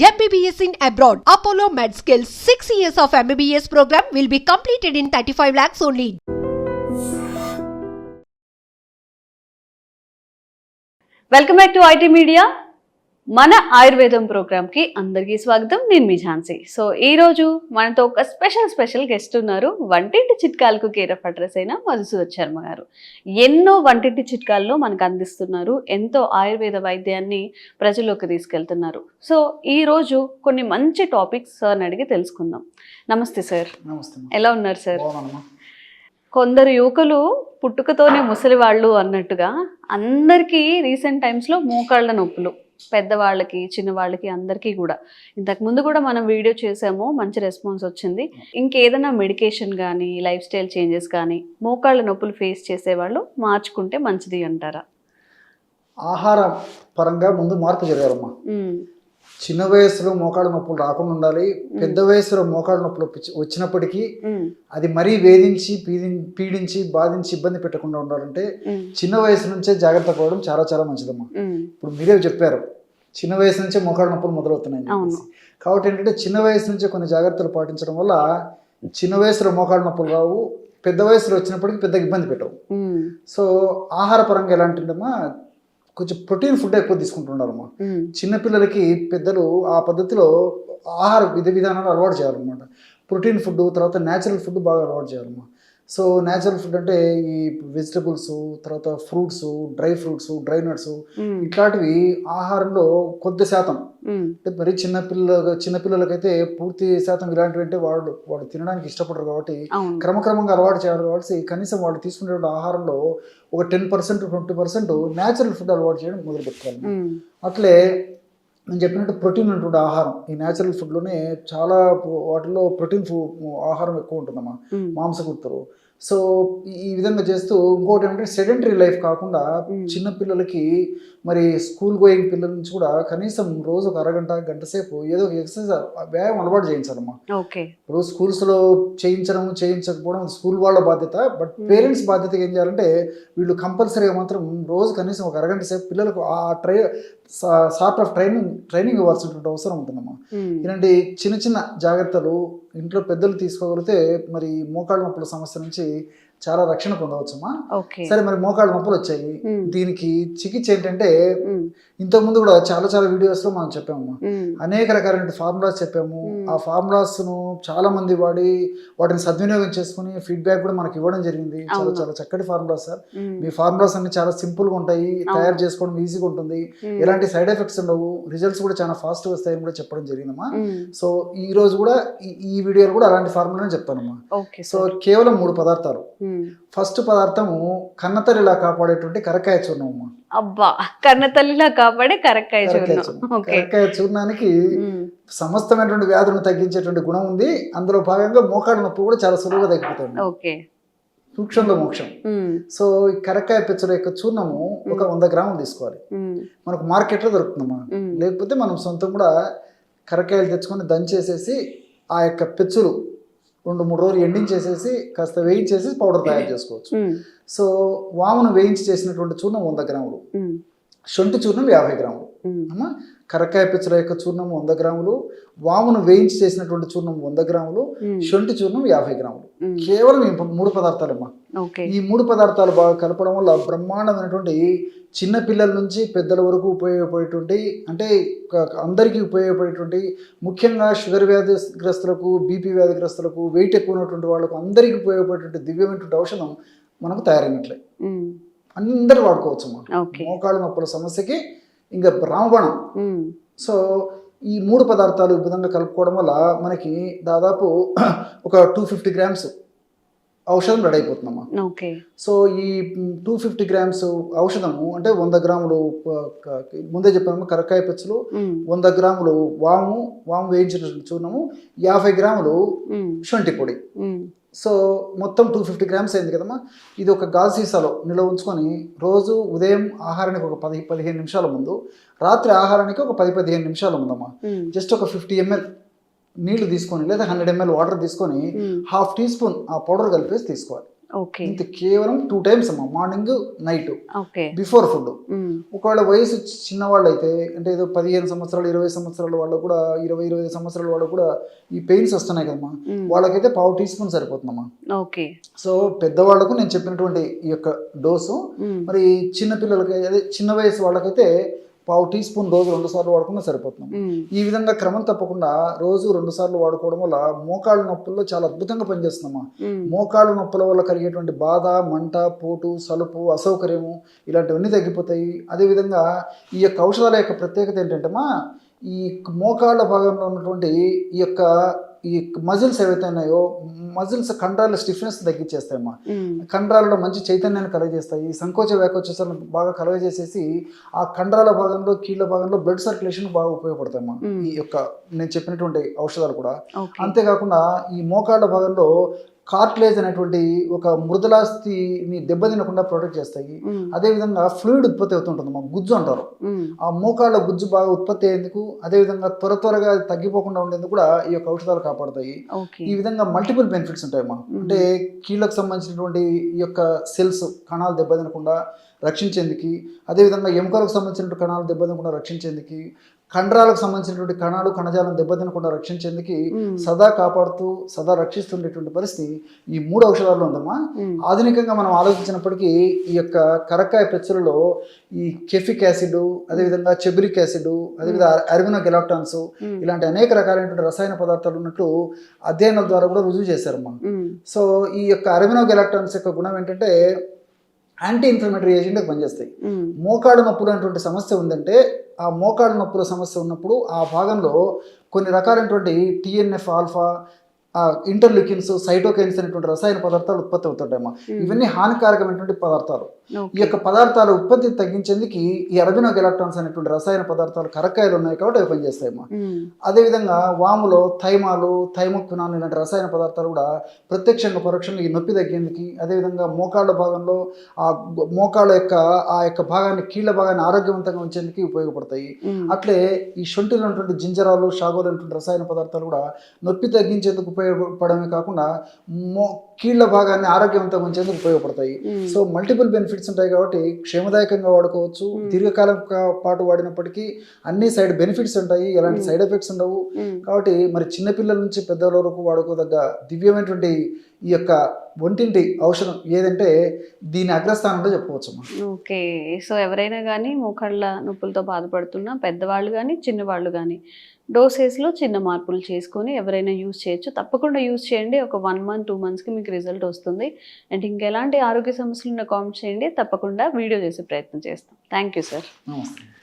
MBBS in abroad. Apollo MedSkill 6 years of MBBS program will be completed in 35 lakhs only. Welcome back to IT Media. మన ఆయుర్వేదం ప్రోగ్రామ్కి అందరికీ స్వాగతం. నేను మీ Jhansi. So ఈ రోజు మనతో ఒక స్పెషల్ స్పెషల్ గెస్ట్ ఉన్నారు. వంటింటి చిట్కాలకు కేర్ ఆఫ్ అడ్రస్ అయిన మధుసూదర్ శర్మ గారు. ఎన్నో వంటింటి చిట్కాల్లో మనకు అందిస్తున్నారు. ఎంతో ఆయుర్వేద వైద్యాన్ని ప్రజల్లోకి తీసుకెళ్తున్నారు. సో ఈ రోజు కొన్ని మంచి టాపిక్స్ సార్ని అడిగి తెలుసుకుందాం. నమస్తే సార్. ఎలా ఉన్నారు సార్? కొందరు యువకులు పుట్టుకతోనే ముసలివాళ్ళు అన్నట్టుగా అందరికీ రీసెంట్ టైమ్స్లో మోకాళ్ళ నొప్పులు. పెద్దవాళ్ళకి చిన్నవాళ్ళకి అందరికీ కూడా. ఇంతకు ముందు కూడా మనం వీడియో చేసాము మంచి రెస్పాన్స్ వచ్చింది. ఇంకేదైనా మెడికేషన్ కానీ లైఫ్ స్టైల్ చేంజెస్ కానీ మోకాళ్ళ నొప్పులు ఫేస్ చేసేవాళ్ళు మార్చుకుంటే మంచిది అంటారా? ఆహార పరంగా ముందు మార్పు జరగాలమ్మా చిన్న వయసులో మోకాళ్ళ నొప్పులు రాకుండా ఉండాలి. పెద్ద వయసులో మోకాళ్ళ నొప్పులు వచ్చి- వచ్చినప్పటికీ అది మరీ వేధించి పీడి పీడించి బాధించి ఇబ్బంది పెట్టకుండా ఉండాలంటే చిన్న వయసు నుంచే జాగ్రత్త పడడం చాలా చాలా మంచిదమ్మా. ఇప్పుడు మీరే చెప్పారు చిన్న వయసు నుంచే మోకాళ్ళ నొప్పులు మొదలవుతున్నాయి. కాబట్టి ఏంటంటే చిన్న వయసు నుంచే కొన్ని జాగ్రత్తలు పాటించడం వల్ల చిన్న వయసులో మోకాళ్ళ నొప్పులు రావు పెద్ద వయసులో వచ్చినప్పటికీ పెద్దగా ఇబ్బంది పెట్టవు. సో ఆహార పరంగా ఎలాంటిదమ్మా? కొంచెం ప్రోటీన్ ఫుడ్ ఎక్కువ తీసుకుంటున్నారమ్మా. ఉమ్, చిన్నపిల్లలకి పెద్దలు ఆ పద్ధతిలో ఆహార విధి విధానాలు అలవాటు చేయాలన్నమాట. ప్రోటీన్ ఫుడ్ తర్వాత న్యాచురల్ ఫుడ్ బాగా అలవాటు చేయాలమ్మా. సో న్యాచురల్ ఫుడ్ అంటే ఈ వెజిటబుల్స్ తర్వాత fruits dry fruits dry nuts ఇట్లాంటివి ఆహారంలో కొద్ది శాతం. అంటే మరి చిన్నపిల్ల చిన్నపిల్లలకైతే పూర్తి శాతం ఇలాంటివి అంటే వాళ్ళు వాళ్ళు తినడానికి ఇష్టపడరు కాబట్టి క్రమక్రమంగా అలవాటు చేయాలి కాబట్టి కనీసం వాళ్ళు తీసుకునే ఆహారంలో ఒక ten percent twenty percent natural food అలవాటు చేయడం మొదలు పెట్టుకోవాలి ఉమ్, అట్లే నేను చెప్పినట్టు ప్రోటీన్ ఉన్నటువంటి ఆహారం. ఈ న్యాచురల్ ఫుడ్లోనే చాలా వాటిలో ప్రోటీన్ ఆహారం ఎక్కువ ఉంటుందమ్మా. ఉమ్, మాంసకృతులు సో ఈ- విధంగా చేస్తూ ఇంకోటి ఏమంటే సెడెంటరీ లైఫ్ కాకుండా Mm. చిన్న పిల్లలకి మరి స్కూల్ గోయింగ్ పిల్లల నుంచి కూడా కనీసం రోజు ఒక అరగంట గంట సేపు ఏదో ఒక ఎక్సర్సైజ్ వ్యాయామం అలవాటు చేయించాలమ్మా. ఇప్పుడు స్కూల్స్లో చేయించడం చేయించకపోవడం స్కూల్ వాళ్ళ బాధ్యత. But Hmm. పేరెంట్స్ బాధ్యత ఏం చేయాలంటే వీళ్ళు కంపల్సరీగా మాత్రం రోజు కనీసం ఒక అరగంట సేపు పిల్లలకు ఆ try sort of training training ఇవ్వాల్సినటువంటి అవసరం ఉంటుందమ్మా. ఉమ్, ఇలాంటి చిన్న చిన్న జాగ్రత్తలు ఇంట్లో పెద్దలు తీసుకోగలిగితే మరి మోకాళ్ళ నొప్పుల సమస్య నుంచి చాలా రక్షణ పొందవచ్చమ్మా సరే మరి మోకాళ్ళ నొప్పులు వచ్చాయి. దీనికి చికిత్స ఏంటంటే ఉమ్, ఇంతకుముందు కూడా చాలా చాలా వీడియోస్లో మనం చెప్పామమ్మా. ఉమ్, అనేక రకాలైన ఫార్ములాస్ చెప్పాము. ఆ ఫార్ములాస్ను చాలా మంది వాడి వాటిని సద్వినియోగం చేసుకుని ఫీడ్బ్యాక్ కూడా మనకి ఇవ్వడం జరిగింది. చాలా. చాలా చక్కటి ఫార్ములాస్ సార్. మీ ఫార్ములాస్ అన్ని చాలా సింపుల్గా ఉంటాయి. అవును. తయారు చేసుకోవడం ఈజీగా ఉంటుంది. ఎలాంటి సైడ్ ఎఫెక్ట్స్ ఉండవు. రిజల్ట్స్ కూడా చాలా ఫాస్ట్ వస్తాయని కూడా చెప్పడం జరిగిందమ్మా. సో ఈ రోజు కూడా ఈ వీడియోలో కూడా అలాంటి ఫార్ములానే చెప్తానమ్మా. సో కేవలం మూడు పదార్థాలు. ఫస్ట్ పదార్థము కన్నతల్లిలా కాపాడేటువంటి కరక్కాయ చూర్ణం అమ్మా అబ్బా కన్న తల్లిలా కాపాడే చూర్ణం. ఓకే. కరక్కాయ చూర్ణానికి సమస్తమైనటువంటి వ్యాధులను తగ్గించేటువంటి గుణం ఉంది. అందులో భాగంగా మోకాళ్ళ నొప్పి కూడా చాలా సులువుగా తగ్గిపోతుంది. ఓకే. సూక్ష్మంలో మోక్షం. సో ఈ కరక్కాయ పెచ్చల యొక్క చూర్ణము ఒక వంద గ్రాములు తీసుకోవాలి. మనకు మార్కెట్లో దొరుకుతుందమ్మా. లేకపోతే మనం సొంతం కూడా కరక్కాయలు తెచ్చుకొని దంచేసేసి ఆ యొక్క పెచ్చులు రెండు మూడు రోజులు ఎండించేసేసి కాస్త వేయించేసి పౌడర్ తయారు చేసుకోవచ్చు. సో వామును వేయించి చేసినటువంటి చూర్ణం వంద గ్రాములు. శొంఠి చూర్ణం యాభై గ్రాములు. అమ్మా కరక్కాయ పెచ్చల యొక్క చూర్ణం వంద గ్రాములు వామును వేయించి చేసినటువంటి చూర్ణం వంద గ్రాములు శొంఠి చూర్ణం యాభై గ్రాములు. కేవలం మూడు పదార్థాలమ్మా. ఓకే. ఈ మూడు పదార్థాలు బాగా కలపడం వల్ల బ్రహ్మాండమైనటువంటి చిన్న పిల్లల నుంచి పెద్దల వరకు ఉపయోగపడేటువంటి అంటే అందరికీ ఉపయోగపడేటువంటి ముఖ్యంగా షుగర్ వ్యాధిగ్రస్తులకు బీపీ వ్యాధిగ్రస్తులకు వెయిట్ ఎక్కువ ఉన్నటువంటి వాళ్ళకు అందరికీ ఉపయోగపడేటువంటి దివ్యమైనటువంటి ఔషధం మనకు తయారైనట్లే. అందరూ వాడుకోవచ్చు అమ్మా మోకాళ్ళ నొప్పుల సమస్యకి ఇంకా రామబాణం. ఉమ్, సో ఈ మూడు పదార్థాలు ఈ విధంగా కలుపుకోవడం వల్ల మనకి దాదాపు ఒక టూ ఫిఫ్టీ గ్రామ్స్ ఔషధం రెడీ అయిపోతుందమ్మా. ఓకే. సో ఈ టూ ఫిఫ్టీ గ్రామ్స్ ఔషధము అంటే వంద గ్రాములు ముందే చెప్పాము కరక్కాయ పెచ్చులు వంద గ్రాములు వాము వాము వేయించిన చూర్ణము యాభై గ్రాములు శొంఠి పొడి. సో మొత్తం టూ ఫిఫ్టీ గ్రామ్స్ అయింది కదమ్మా. ఇది ఒక గాజు సీసాలో నిల్వ ఉంచుకొని రోజు ఉదయం ఆహారానికి ఒక పది పదిహేను నిమిషాల ముందు రాత్రి ఆహారానికి ఒక పది పదిహేను నిమిషాల ముందమ్మా. జస్ట్ ఒక ఫిఫ్టీ ఎంఎల్ నీళ్ళు తీసుకొని లేదా హండ్రెడ్ ఎంఎల్ వాటర్ తీసుకొని హాఫ్ టీ స్పూన్ ఆ పౌడర్ కలిపేసి తీసుకోవాలి. ఓకే. ఇంత కేవలం టూ టైమ్స్ అమ్మా మార్నింగ్ నైట్. Before food. ఒకవేళ వయసు చిన్నవాళ్ళు అయితే అంటే ఏదో పదిహేను సంవత్సరాలు ఇరవై సంవత్సరాల వాళ్ళు కూడా ఇరవై ఇరవై ఐదు సంవత్సరాల వాళ్ళు కూడా ఈ పెయిన్స్ వస్తున్నాయి కదమ్మా. వాళ్ళకైతే పావు టీ స్పూన్ సరిపోతుందమ్మా. ఓకే. సో పెద్దవాళ్ళకు నేను చెప్పినటువంటి ఈ యొక్క డోసు. మరి చిన్న పిల్లలకి అదే చిన్న వయసు వాళ్ళకైతే పావు టీ స్పూన్ రోజు రెండు సార్లు వాడుకున్నా సరిపోతుంది. ఉమ్, ఈ విధంగా క్రమం తప్పకుండా రోజు రెండు సార్లు వాడుకోవడం వల్ల మోకాళ్ళ నొప్పుల్లో చాలా అద్భుతంగా పనిచేస్తుందమ్మా. ఉమ్, మోకాళ్ళ నొప్పుల వల్ల కలిగేటువంటి బాధ మంట పోటు సలుపు అసౌకర్యము ఇలాంటివన్నీ తగ్గిపోతాయి. అదేవిధంగా ఈ యొక్క ఔషధాల యొక్క ప్రత్యేకత ఏంటంటేమా ఈ మోకాళ్ళ భాగంలో ఉన్నటువంటి ఈ యొక్క ఈ మజిల్స్ ఏవైతే ఉన్నాయో మజిల్స్ కండరాల స్టిఫ్నెస్ తగ్గించేస్తాయమ్మా కండరాలలో మంచి చైతన్యాన్ని కలగజేస్తాయి. సంకోచ వ్యాకోచాలను బాగా కలగజేసేసి ఆ కండరాల భాగంలో కీళ్ళ భాగంలో బ్లడ్ సర్క్యులేషన్ బాగా ఉపయోగపడతాయమ్మా. మ్మ్. ఈ యొక్క నేను చెప్పినటువంటి ఔషధాలు కూడా. అంతేకాకుండా ఈ మోకాళ్ళ భాగంలో కార్ట్లేజ్ అనేటువంటి ఒక మృదులాస్థిని దెబ్బతినకుండా ప్రొటెక్ట్ చేస్తాయి. అదేవిధంగా ఫ్లూయిడ్ ఉత్పత్తి అవుతుంటుంది మా గుజ్జు అంటారు. ఆ మోకాళ్ళ గుజ్జు బాగా ఉత్పత్తి అయ్యేందుకు అదేవిధంగా త్వర త్వరగా తగ్గిపోకుండా ఉండేందుకు కూడా ఈ యొక్క ఔషధాలు కాపాడతాయి. ఈ విధంగా మల్టిపుల్ బెనిఫిట్స్ ఉంటాయమ్మా. అంటే కీళ్ళకు సంబంధించినటువంటి ఈ యొక్క సెల్స్ కణాలు దెబ్బతినకుండా రక్షించేందుకు అదేవిధంగా ఎముకలకు సంబంధించినటువంటి కణాలు దెబ్బతినకుండా రక్షించేందుకు కండరాలకు సంబంధించినటువంటి కణాలు కణజాలం దెబ్బతినకుండా రక్షించేందుకు సదా కాపాడుతూ సదా రక్షిస్తుండేటువంటి పరిస్థితి ఈ మూడు ఔషధాల్లో ఉందమ్మా. ఆధునికంగా మనం ఆలోచించినప్పటికీ ఈ యొక్క కరక్కాయ పెచ్చులలో ఈ కెఫిక్ యాసిడ్ అదేవిధంగా చెబిరిక్ యాసిడ్ అదేవిధంగా అర్మినో గెలాక్టాన్స్ ఇలాంటి అనేక రకాలైనటువంటి రసాయన పదార్థాలు ఉన్నట్లు అధ్యయనాల ద్వారా కూడా రుజువు చేశారమ్మా. ఉమ్, సో ఈ యొక్క అరమినో గెలాక్టాన్స్ యొక్క గుణం ఏంటంటే యాంటీ ఇన్ఫ్లమేటరీ ఏజెంట్గా పనిచేస్తాయి మోకాడు నొప్పులు అనేటువంటి సమస్య ఉందంటే ఆ మోకాడు నొప్పుల సమస్య ఉన్నప్పుడు ఆ భాగంలో కొన్ని రకాలైనటువంటి టిఎన్ఎఫ్ ఆల్ఫా ఇంటర్లికిన్స్ సైటోకైన్స్ అనేటువంటి రసాయన పదార్థాలు ఉత్పత్తి అవుతుంటాయమ్మా. ఇవన్నీ హానికారకమైనటువంటి పదార్థాలు. ఈ యొక్క పదార్థాల ఉత్పత్తి తగ్గించేందుకు ఈ అరబినో గెలాక్టాన్స్ అనేటువంటి రసాయన పదార్థాలు కరక్కాయలు ఉన్నాయి కాబట్టి అవి పనిచేస్తాయమ్మా. అదేవిధంగా వాములో థైమాలు థైమోక్వినాన్ ఇలాంటి రసాయన పదార్థాలు కూడా ప్రత్యక్షంగా పరోక్షంగా ఈ నొప్పి తగ్గేందుకు అదేవిధంగా మోకాళ్ళ భాగంలో ఆ మోకాళ్ళ యొక్క ఆ యొక్క భాగాన్ని కీళ్ళ భాగాన్ని ఆరోగ్యవంతంగా ఉంచేందుకు ఉపయోగపడతాయి. అట్లే ఈ శొంఠిలో ఉన్నటువంటి జింజరాలు షాగోలు అనేటువంటి రసాయన పదార్థాలు కూడా నొప్పి తగ్గించేందుకు ఉపయోగపడమే కాకుండా మో కీళ్ళ భాగాన్ని ఆరోగ్యవంతంగా ఉంచేందుకు ఉపయోగపడతాయి. సో మల్టిపుల్ బెనిఫిట్స్ ఉంటాయి కాబట్టి క్షేమదాయకంగా వాడుకోవచ్చు. దీర్ఘకాలం పాటు వాడినప్పటికీ అన్ని సైడ్ బెనిఫిట్స్ ఉంటాయి. ఎలాంటి సైడ్ ఎఫెక్ట్స్ ఉండవు. కాబట్టి మరి చిన్నపిల్లల నుంచి పెద్దల వరకు వాడుకోదగ్గ దివ్యమైనటువంటి ఈ యొక్క ఒంటింటి ఔషధం ఏదంటే దీని అగ్రస్థానంలో చెప్పుకోవచ్చు ఓకే. సో ఎవరైనా కానీ మోకాళ్ళ నొప్పులతో బాధపడుతున్న పెద్దవాళ్ళు కానీ చిన్నవాళ్ళు కానీ డోసేస్లో చిన్న మార్పులు చేసుకొని ఎవరైనా యూజ్ చేయొచ్చు. తప్పకుండా యూస్ చేయండి. ఒక వన్ మంత్ టూ మంత్స్కి మీకు రిజల్ట్ వస్తుంది. అండ్ ఇంకెలాంటి ఆరోగ్య సమస్యలు ఉన్న కామెంట్ చేయండి. తప్పకుండా వీడియో చేసే ప్రయత్నం చేస్తాం. Thank you sir. నమస్తే.